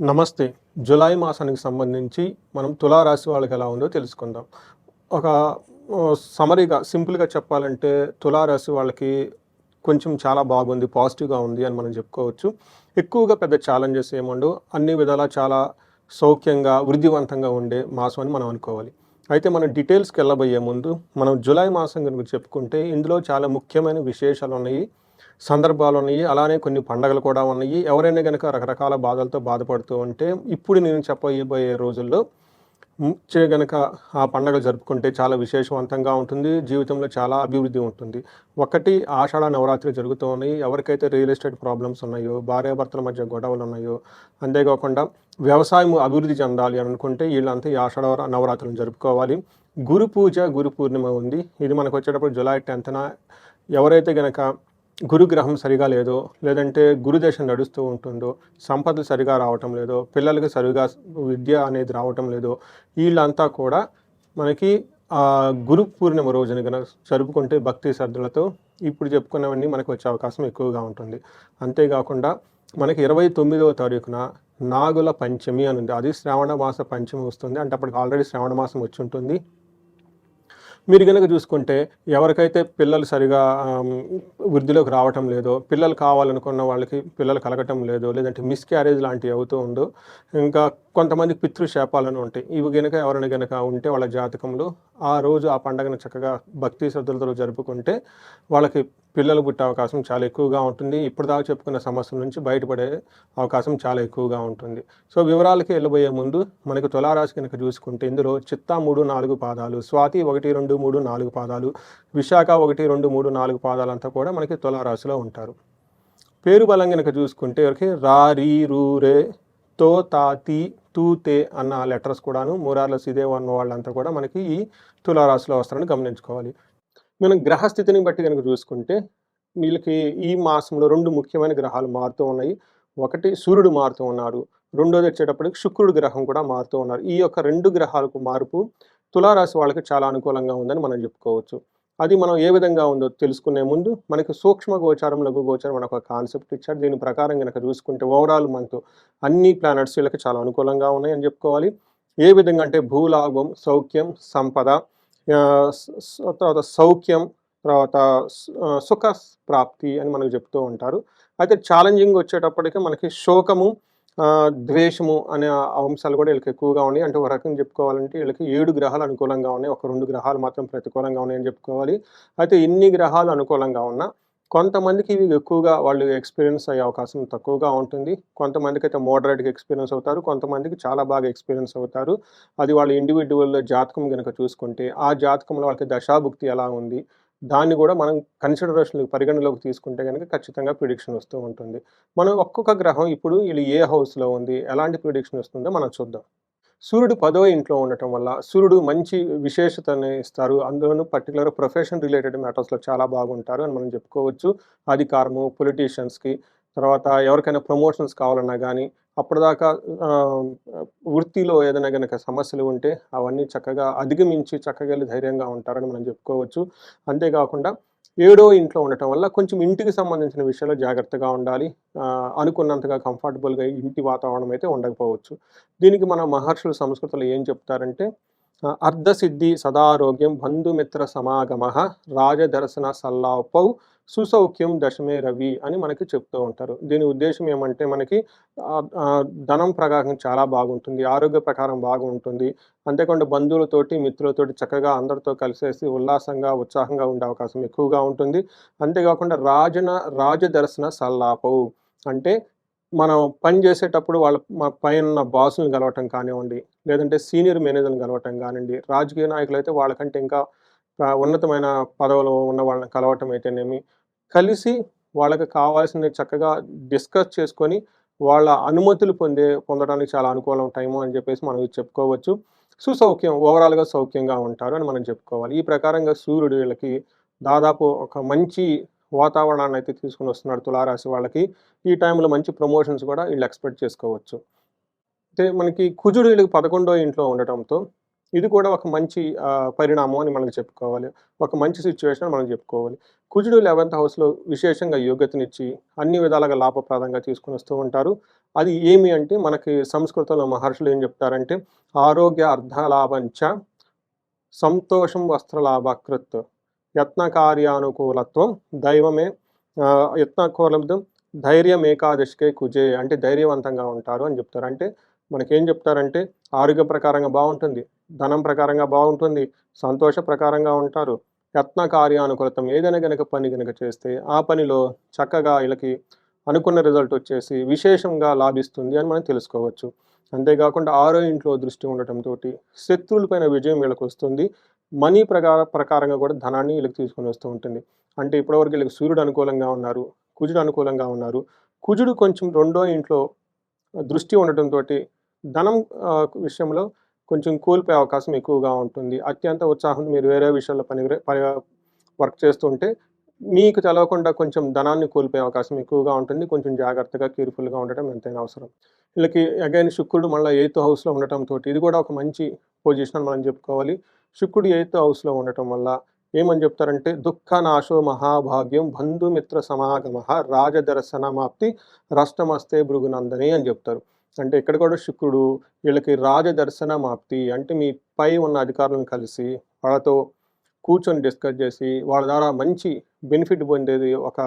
నమస్తే. జులై మాసానికి సంబంధించి మనం తులారాశి వాళ్ళకి ఎలా ఉందో తెలుసుకుందాం. ఒక సమరీగా సింపుల్గా చెప్పాలంటే తులారాశి వాళ్ళకి కొంచెం చాలా బాగుంది పాజిటివ్గా ఉంది అని మనం చెప్పుకోవచ్చు. ఎక్కువగా పెద్ద ఛాలెంజెస్ ఏముండవు. అన్ని విధాలా చాలా సౌఖ్యంగా వృద్ధివంతంగా ఉండే మాసం అని మనం అనుకోవాలి. అయితే మనం డీటెయిల్స్కి వెళ్ళబోయే ముందు మనం జులై మాసం గురించి చెప్పుకుంటే ఇందులో చాలా ముఖ్యమైన విశేషాలు ఉన్నాయి సందర్భాలు ఉన్నాయి. అలానే కొన్ని పండగలు కూడా ఉన్నాయి. ఎవరైనా కనుక రకరకాల బాధలతో బాధపడుతూ ఉంటే ఇప్పుడు నేను చెప్పబోయే రోజుల్లో చే గనక ఆ పండగ జరుపుకుంటే చాలా విశేషవంతంగా ఉంటుంది. జీవితంలో చాలా అభివృద్ధి ఉంటుంది. ఒకటి ఆషాఢ నవరాత్రి జరుగుతూ ఉన్నాయి. ఎవరికైతే రియల్ ఎస్టేట్ ప్రాబ్లమ్స్ ఉన్నాయో భార్యాభర్తల మధ్య గొడవలు ఉన్నాయో అంతేకాకుండా వ్యవసాయం అభివృద్ధి చెందాలి అని అనుకుంటే వీళ్ళంతా ఈ ఆషాఢ నవరాత్రులను జరుపుకోవాలి. గురు పూజ గురు పూర్ణిమ ఉంది. ఇది మనకు వచ్చేటప్పుడు జూలై టెన్త్న ఎవరైతే గనక గురుగ్రహం సరిగా లేదో లేదంటే గురుదశ నడుస్తూ ఉంటుందో సంపదలు సరిగా రావటం లేదో పిల్లలకి సరిగా విద్య అనేది రావటం లేదో వీళ్ళంతా కూడా మనకి ఆ గురు పూర్ణిమ రోజున కనుక జరుపుకుంటే భక్తి శ్రద్ధలతో ఇప్పుడు చెప్పుకున్నవన్నీ మనకు వచ్చే అవకాశం ఎక్కువగా ఉంటుంది. అంతేకాకుండా మనకి ఇరవై తొమ్మిదవ తారీఖున నాగుల పంచమి అని ఉంది. అది శ్రావణ మాస పంచమి వస్తుంది. అంటే అప్పటికి ఆల్రెడీ శ్రావణ మాసం వచ్చి ఉంటుంది. మీరు కనుక చూసుకుంటే ఎవరికైతే పిల్లలు సరిగా వృద్ధిలోకి రావటం లేదో పిల్లలు కావాలనుకున్న వాళ్ళకి పిల్లలు కలగటం లేదో లేదంటే మిస్ క్యారేజ్ లాంటివి అవుతూ ఉందో ఇంకా కొంతమంది పితృశాపాలను ఉంటాయి. ఇవి కనుక ఎవరైనా కనుక ఉంటే వాళ్ళ జాతకంలో ఆ రోజు ఆ పండగను చక్కగా భక్తి శ్రద్ధలతో జరుపుకుంటే వాళ్ళకి పిల్లలు పుట్టే అవకాశం చాలా ఎక్కువగా ఉంటుంది. ఇప్పటిదాకా చెప్పుకున్న సమస్యల నుంచి బయటపడే అవకాశం చాలా ఎక్కువగా ఉంటుంది. సో వివరాలకి వెళ్ళబోయే ముందు మనకి తులారాశి కనుక చూసుకుంటే ఇందులో చిత్తా మూడు నాలుగు పాదాలు స్వాతి ఒకటి రెండు మూడు నాలుగు పాదాలు విశాఖ ఒకటి రెండు మూడు నాలుగు పాదాలంతా కూడా మనకి తులారాశిలో ఉంటారు. పేరు బలం కనుక చూసుకుంటే ఎవరికి? రా రీ రూ రే తో తా తీ తూ తే అన్న లెటర్స్ కూడాను మూరార్ల సిదేవ్ అన్న వాళ్ళంతా కూడా మనకి ఈ తులారాశిలో వస్తారని గమనించుకోవాలి. మనం గ్రహస్థితిని బట్టి కనుక చూసుకుంటే వీళ్ళకి ఈ మాసంలో రెండు ముఖ్యమైన గ్రహాలు మారుతూ ఉన్నాయి. ఒకటి సూర్యుడు మారుతూ ఉన్నారు రెండోది వచ్చేటప్పటికి శుక్రుడు గ్రహం కూడా మారుతూ ఉన్నారు. ఈ యొక్క రెండు గ్రహాలకు మార్పు తులారాశి వాళ్ళకి చాలా అనుకూలంగా ఉందని మనం చెప్పుకోవచ్చు. అది మనం ఏ విధంగా ఉందో తెలుసుకునే ముందు మనకి సూక్ష్మ గోచారం లఘు గోచారం మనకు ఒక కాన్సెప్ట్ ఇచ్చారు. దీని ప్రకారం కనుక చూసుకుంటే ఓవరాల్ మంత్ అన్ని ప్లానెట్స్ వీళ్ళకి చాలా అనుకూలంగా ఉన్నాయని చెప్పుకోవాలి. ఏ విధంగా అంటే భూలాభం సౌఖ్యం సంపద తర్వాత సౌఖ్యం తర్వాత సుఖ ప్రాప్తి అని మనకు చెప్తూ ఉంటారు. అయితే ఛాలెంజింగ్ వచ్చేటప్పటికి మనకి శోకము ద్వేషము అనే అంశాలు కూడా వీళ్ళకి ఎక్కువగా ఉన్నాయి. అంటే ఒక రకంగా చెప్పుకోవాలంటే వీళ్ళకి ఏడు గ్రహాలు అనుకూలంగా ఉన్నాయి. ఒక రెండు గ్రహాలు మాత్రం ప్రతికూలంగా ఉన్నాయని చెప్పుకోవాలి. అయితే ఇన్ని గ్రహాలు అనుకూలంగా ఉన్నా కొంతమందికి ఇవి ఎక్కువగా వాళ్ళు ఎక్స్పీరియన్స్ అయ్యే అవకాశం తక్కువగా ఉంటుంది. కొంతమందికి అయితే మోడరేట్గా ఎక్స్పీరియన్స్ అవుతారు. కొంతమందికి చాలా బాగా ఎక్స్పీరియన్స్ అవుతారు. అది వాళ్ళ ఇండివిజువల్ జాతకం కనుక చూసుకుంటే ఆ జాతకంలో వాళ్ళకి దశాభుక్తి ఎలా ఉంది? దాన్ని కూడా మనం కన్సిడరేషన్ పరిగణలోకి తీసుకుంటే కనుక ఖచ్చితంగా ప్రిడిక్షన్ వస్తూ ఉంటుంది. మనం ఒక్కొక్క గ్రహం ఇప్పుడు వీళ్ళు ఏ హౌస్లో ఉంది? ఎలాంటి ప్రిడిక్షన్ వస్తుందో మనం చూద్దాం. సూర్యుడు పదో ఇంట్లో ఉండటం వల్ల సూర్యుడు మంచి విశేషతని ఇస్తారు. అందులోనూ పర్టికులర్ ప్రొఫెషన్ రిలేటెడ్ మ్యాటర్స్లో చాలా బాగుంటారు అని మనం చెప్పుకోవచ్చు. అధికారము పొలిటీషియన్స్కి తర్వాత ఎవరికైనా ప్రమోషన్స్ కావాలన్నా కానీ అప్పటిదాకా వృత్తిలో ఏదైనా కనుక సమస్యలు ఉంటే అవన్నీ చక్కగా అధిగమించి చక్కగా వెళ్ళి ధైర్యంగా ఉంటారని మనం చెప్పుకోవచ్చు. అంతేకాకుండా ఏడో ఇంట్లో ఉండటం వల్ల కొంచెం ఇంటికి సంబంధించిన విషయంలో జాగ్రత్తగా ఉండాలి. అనుకున్నంతగా కంఫర్టబుల్గా ఇంటి వాతావరణం అయితే ఉండకపోవచ్చు. దీనికి మన మహర్షులు సంస్కృతిలో ఏం చెప్తారంటే అర్ధసిద్ధి సదారోగ్యం బంధుమిత్ర సమాగమ రాజదర్శన సల్లాపౌ సుసౌఖ్యం దశమే రవి అని మనకి చెప్తూ ఉంటారు. దీని ఉద్దేశం ఏమంటే మనకి ధనం ప్రకారం చాలా బాగుంటుంది ఆరోగ్య ప్రకారం బాగుంటుంది. అంతేకాకుండా బంధువులతోటి మిత్రులతోటి చక్కగా అందరితో కలిసేసి ఉల్లాసంగా ఉత్సాహంగా ఉండే అవకాశం ఎక్కువగా ఉంటుంది. అంతేకాకుండా రాజన రాజదర్శన సల్లాపవు అంటే మనం పని చేసేటప్పుడు వాళ్ళ పైన ఉన్న బాసులను కలవటం కానివ్వండి లేదంటే సీనియర్ మేనేజర్ని కలవటం కానివ్వండి రాజకీయ నాయకులు అయితే వాళ్ళకంటే ఇంకా ఉన్నతమైన పదవులు ఉన్న వాళ్ళని కలవటం అయితేనేమి కలిసి వాళ్ళకి కావాల్సిన చక్కగా డిస్కస్ చేసుకొని వాళ్ళ అనుమతులు పొందే పొందడానికి చాలా అనుకూలం టైము అని చెప్పేసి మనం చెప్పుకోవచ్చు. సుసౌఖ్యం ఓవరాల్గా సౌఖ్యంగా ఉంటారు అని మనం చెప్పుకోవాలి. ఈ ప్రకారంగా సూర్యుడు వీళ్ళకి దాదాపు ఒక మంచి వాతావరణాన్ని అయితే తీసుకుని వస్తున్నాడు తులారాశి వాళ్ళకి. ఈ టైంలో మంచి ప్రమోషన్స్ కూడా వీళ్ళు ఎక్స్పెక్ట్ చేసుకోవచ్చు. అయితే మనకి కుజుడు వీళ్ళకి పదకొండో ఇంట్లో ఉండటంతో ఇది కూడా ఒక మంచి పరిణామం అని మనకు చెప్పుకోవాలి. ఒక మంచి సిచ్యువేషన్ మనం చెప్పుకోవాలి. కుజుడు లెవెన్త్ హౌస్లో విశేషంగా యోగ్యతనిచ్చి అన్ని విధాలుగా లాభప్రదంగా తీసుకుని వస్తూ ఉంటారు. అది ఏమి అంటే మనకి సంస్కృతంలో మహర్షులు ఏం చెప్తారంటే ఆరోగ్య అర్ధలాభంచ సంతోషం వస్త్రలాభకృత్ యత్న కార్యానుకూలత్వం దైవమే యత్నకూలం ధైర్యం ఏకాదశికే కుజే అంటే ధైర్యవంతంగా ఉంటారు అని చెప్తారు. అంటే మనకేం చెప్తారంటే ఆరోగ్య ప్రకారంగా బాగుంటుంది ధనం ప్రకారంగా బాగుంటుంది సంతోష ప్రకారంగా ఉంటారు. యత్న కార్యానుకూలతం ఏదైనా గనక పని గనక చేస్తే ఆ పనిలో చక్కగా వీళ్ళకి అనుకున్న రిజల్ట్ వచ్చేసి విశేషంగా లాభిస్తుంది అని మనం తెలుసుకోవచ్చు. అంతేకాకుండా ఆరో ఇంట్లో దృష్టి ఉండటంతో శత్రువులపైన విజయం వీళ్ళకి వస్తుంది. మనీ ప్రకార ప్రకారంగా కూడా ధనాన్ని వీళ్ళకి తీసుకొని వస్తూ ఉంటుంది. అంటే ఇప్పటివరకు వీళ్ళకి సూర్యుడు అనుకూలంగా ఉన్నారు కుజుడు అనుకూలంగా ఉన్నారు. కుజుడు కొంచెం రెండో ఇంట్లో దృష్టి ఉండటంతో ధనం విషయంలో కొంచెం కోల్పోయే అవకాశం ఎక్కువగా ఉంటుంది. అత్యంత ఉత్సాహం మీరు వేరే విషయాల్లో పని పని వర్క్ చేస్తుంటే మీకు తెలవకుండా కొంచెం ధనాన్ని కోల్పోయే అవకాశం ఎక్కువగా ఉంటుంది. కొంచెం జాగ్రత్తగా కేర్ఫుల్గా ఉండటం ఎంతైనా అవసరం. వీళ్ళకి అగైన్ శుక్రుడు మళ్ళీ ఎయిత్ హౌస్లో ఉండటంతో ఇది కూడా ఒక మంచి పొజిషన్ మనం చెప్పుకోవాలి. శుక్రుడు ఎయిత్ హౌస్లో ఉండటం వల్ల ఏమని చెప్తారంటే దుఃఖ నాశో మహాభాగ్యం బంధుమిత్ర సమాగమ రాజదర్శనమాప్తి రష్టమస్తే భృగునందని అని చెప్తారు. అంటే ఇక్కడ కూడా శుక్రుడు వీళ్ళకి రాజదర్శనమాప్తి అంటే మీ పై ఉన్న అధికారులను కలిసి వాళ్ళతో కూర్చొని డిస్కస్ చేసి వాళ్ళ ద్వారా మంచి బెనిఫిట్ పొందేది ఒక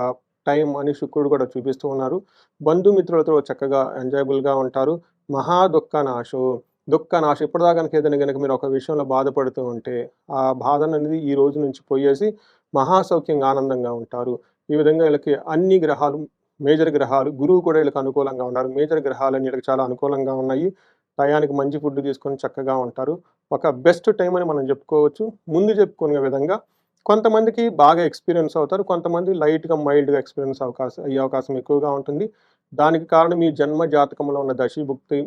టైం అని శుక్రుడు కూడా చూపిస్తూ ఉన్నారు. బంధుమిత్రులతో చక్కగా ఎంజాయబుల్గా ఉంటారు. మహా దుఃఖ నాశో దుఃఖ నాశ ఇప్పటిదాకా కనుక ఏదైనా కనుక మీరు ఒక విషయంలో బాధపడుతూ ఉంటే ఆ బాధ అనేది ఈ రోజు నుంచి పోయేసి మహాసౌఖ్యంగా ఆనందంగా ఉంటారు. ఈ విధంగా వీళ్ళకి అన్ని గ్రహాలు మేజర్ గ్రహాలు గురువు కూడా వీళ్ళకి అనుకూలంగా ఉన్నారు. మేజర్ గ్రహాలు అన్ని వీళ్ళకి చాలా అనుకూలంగా ఉన్నాయి. టయానికి మంచి ఫుడ్ తీసుకొని చక్కగా ఉంటారు. ఒక బెస్ట్ టైం అని మనం చెప్పుకోవచ్చు. ముందు చెప్పుకునే విధంగా కొంతమందికి బాగా ఎక్స్పీరియన్స్ అవుతారు. కొంతమంది లైట్గా మైల్డ్గా ఎక్స్పీరియన్స్ అవకాశం అయ్యే అవకాశం ఎక్కువగా ఉంటుంది. దానికి కారణం మీ జన్మ జాతకంలో ఉన్న దశీభుక్తి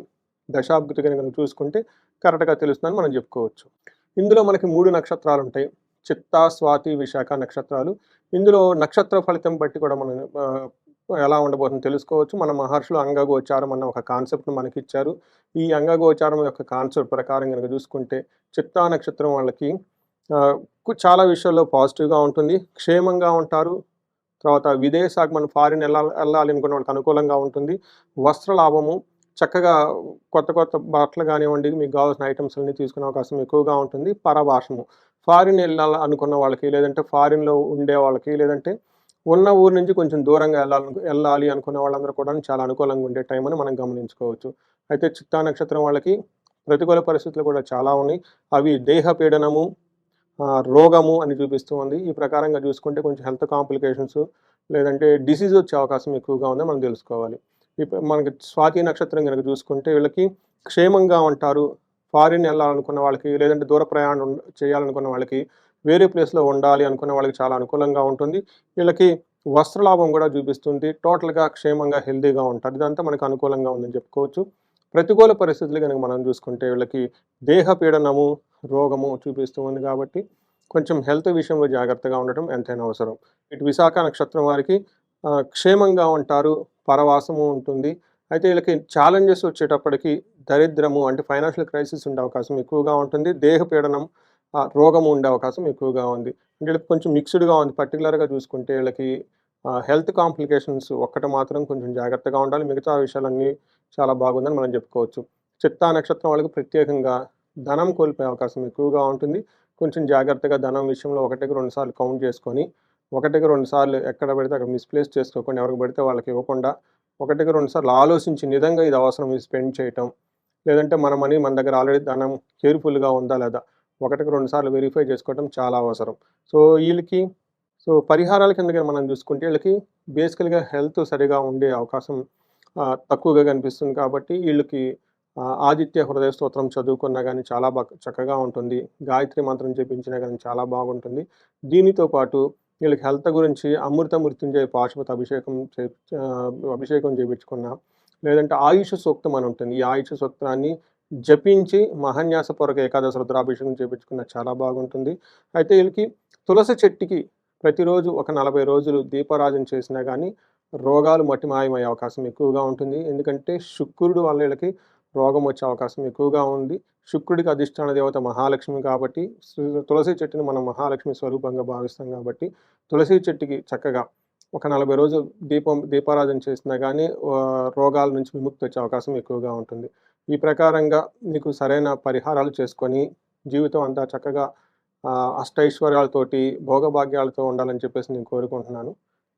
దశాభుక్తి కనుక చూసుకుంటే కరెక్ట్గా తెలుస్తుందని మనం చెప్పుకోవచ్చు. ఇందులో మనకి మూడు నక్షత్రాలు ఉంటాయి. చిత్తా స్వాతి విశాఖ నక్షత్రాలు. ఇందులో నక్షత్ర ఫలితం బట్టి కూడా మనం ఎలా ఉండబోతుందో తెలుసుకోవచ్చు. మన మహర్షులు అంగగోచారం అన్న ఒక కాన్సెప్ట్ను మనకి ఇచ్చారు ఈ అంగగోచారం యొక్క కాన్సెప్ట్ ప్రకారం కనుక చూసుకుంటే చిత్తా నక్షత్రం వాళ్ళకి చాలా విషయాల్లో పాజిటివ్గా ఉంటుంది. క్షేమంగా ఉంటారు. తర్వాత విదేశాగమనం ఫారిన్ వెళ్ళాలి వెళ్ళాలి అనుకున్న వాళ్ళకి అనుకూలంగా ఉంటుంది. వస్త్ర లాభము చక్కగా కొత్త కొత్త బట్టలు కానివ్వండి మీకు కావాల్సిన ఐటమ్స్ అన్ని తీసుకునే అవకాశం ఎక్కువగా ఉంటుంది. పరభాషము ఫారిన్ వెళ్ళాలి అనుకున్న వాళ్ళకి లేదంటే ఫారిన్లో ఉండే వాళ్ళకి లేదంటే ఉన్న ఊరు నుంచి కొంచెం దూరంగా వెళ్ళాలను వెళ్ళాలి అనుకున్న వాళ్ళందరూ కూడా చాలా అనుకూలంగా ఉండే టైం అని మనం గమనించుకోవచ్చు. అయితే చిత్తా నక్షత్రం వాళ్ళకి ప్రతికూల పరిస్థితులు కూడా చాలా ఉన్నాయి. అవి దేహ పీడనము రోగము అని చూపిస్తూ ఉంది. ఈ ప్రకారంగా చూసుకుంటే కొంచెం హెల్త్ కాంప్లికేషన్స్ లేదంటే డిసీజ్ వచ్చే అవకాశం ఎక్కువగా ఉందని మనం తెలుసుకోవాలి. ఇప్పుడు మనకి స్వాతి నక్షత్రం కనుక చూసుకుంటే వీళ్ళకి క్షేమంగా ఉంటారు. ఫారిన్ వెళ్ళాలనుకున్న వాళ్ళకి లేదంటే దూర ప్రయాణం చేయాలనుకున్న వాళ్ళకి వేరే ప్లేస్లో ఉండాలి అనుకునే వాళ్ళకి చాలా అనుకూలంగా ఉంటుంది. వీళ్ళకి వస్త్రలాభం కూడా చూపిస్తుంది. టోటల్గా క్షేమంగా హెల్తీగా ఉంటారు. ఇదంతా మనకు అనుకూలంగా ఉందని చెప్పుకోవచ్చు. ప్రతికూల పరిస్థితులు కనుక మనం చూసుకుంటే వీళ్ళకి దేహ పీడనము రోగము చూపిస్తూ ఉంది కాబట్టి కొంచెం హెల్త్ విషయంలో జాగ్రత్తగా ఉండటం ఎంతైనా అవసరం. ఇటు విశాఖ నక్షత్రం వారికి క్షేమంగా ఉంటారు. పరవాసము ఉంటుంది. అయితే వీళ్ళకి ఛాలెంజెస్ వచ్చేటప్పటికి దరిద్రము అంటే ఫైనాన్షియల్ క్రైసిస్ ఉండే అవకాశం ఎక్కువగా ఉంటుంది. దేహ పీడనం రోగం ఉండే అవకాశం ఎక్కువగా ఉంది. అంటే వీళ్ళకి కొంచెం మిక్స్డ్గా ఉంది. పర్టికులర్గా చూసుకుంటే వీళ్ళకి హెల్త్ కాంప్లికేషన్స్ ఒక్కటి మాత్రం కొంచెం జాగ్రత్తగా ఉండాలి. మిగతా విషయాలన్నీ చాలా బాగుందని మనం చెప్పుకోవచ్చు. చిత్తా నక్షత్రం వాళ్ళకి ప్రత్యేకంగా ధనం కోల్పోయే అవకాశం ఎక్కువగా ఉంటుంది. కొంచెం జాగ్రత్తగా ధనం విషయంలో ఒకటికి రెండుసార్లు కౌంట్ చేసుకొని ఒకటికి రెండుసార్లు ఎక్కడ పెడితే అక్కడ మిస్ప్లేస్ చేసుకోకుండా ఎవరికి పెడితే వాళ్ళకి ఇవ్వకుండా ఒకటికి రెండుసార్లు ఆలోచించి నిజంగా ఇది అవసరం ఇది స్పెండ్ చేయటం. లేదంటే మన మనీ మన దగ్గర ఆల్రెడీ ధనం కేర్ఫుల్గా ఉందా లేదా? ఒకటికి రెండు సార్లు వెరిఫై చేసుకోవడం చాలా అవసరం. సో వీళ్ళకి సో పరిహారాల కింద మనం చూసుకుంటే వీళ్ళకి బేసికల్గా హెల్త్ సరిగా ఉండే అవకాశం తక్కువగా కనిపిస్తుంది కాబట్టి వీళ్ళకి ఆదిత్య హృదయ స్తోత్రం చదువుకున్నా కానీ చాలా బాగా చక్కగా ఉంటుంది. గాయత్రి మంత్రం చెప్పించినా కానీ చాలా బాగుంటుంది. దీనితో పాటు వీళ్ళకి హెల్త్ గురించి అమృత మృత్యుంజయ పాశుపత అభిషేకం చే అభిషేకం చేయించుకున్నా లేదంటే ఆయుష సూక్తం అని ఉంటుంది. ఈ ఆయుష సూక్తాన్ని జపించి మహాన్యాసపూర్వక ఏకాదశి రుద్రాభిషేకం చేపించుకున్న చాలా బాగుంటుంది. అయితే వీళ్ళకి తులసి చెట్టుకి ప్రతిరోజు ఒక నలభై రోజులు దీపారాజన చేసినా కానీ రోగాలు మట్టి మాయమయ్యే అవకాశం ఎక్కువగా ఉంటుంది. ఎందుకంటే శుక్రుడు వల్ల వీళ్ళకి రోగం వచ్చే అవకాశం ఎక్కువగా ఉంది. శుక్రుడికి అధిష్టాన దేవత మహాలక్ష్మి కాబట్టి తులసి చెట్టుని మనం మహాలక్ష్మి స్వరూపంగా భావిస్తాం కాబట్టి తులసి చెట్టుకి చక్కగా ఒక నలభై రోజులు దీపం దీపారాధన చేసినా కానీ రోగాల నుంచి విముక్తి వచ్చే అవకాశం ఎక్కువగా ఉంటుంది. ఈ ప్రకారంగా మీకు సరైన పరిహారాలు చేసుకొని జీవితం అంతా చక్కగా అష్టైశ్వర్యాలతోటి భోగభాగ్యాలతో ఉండాలని చెప్పేసి నేను కోరుకుంటున్నాను.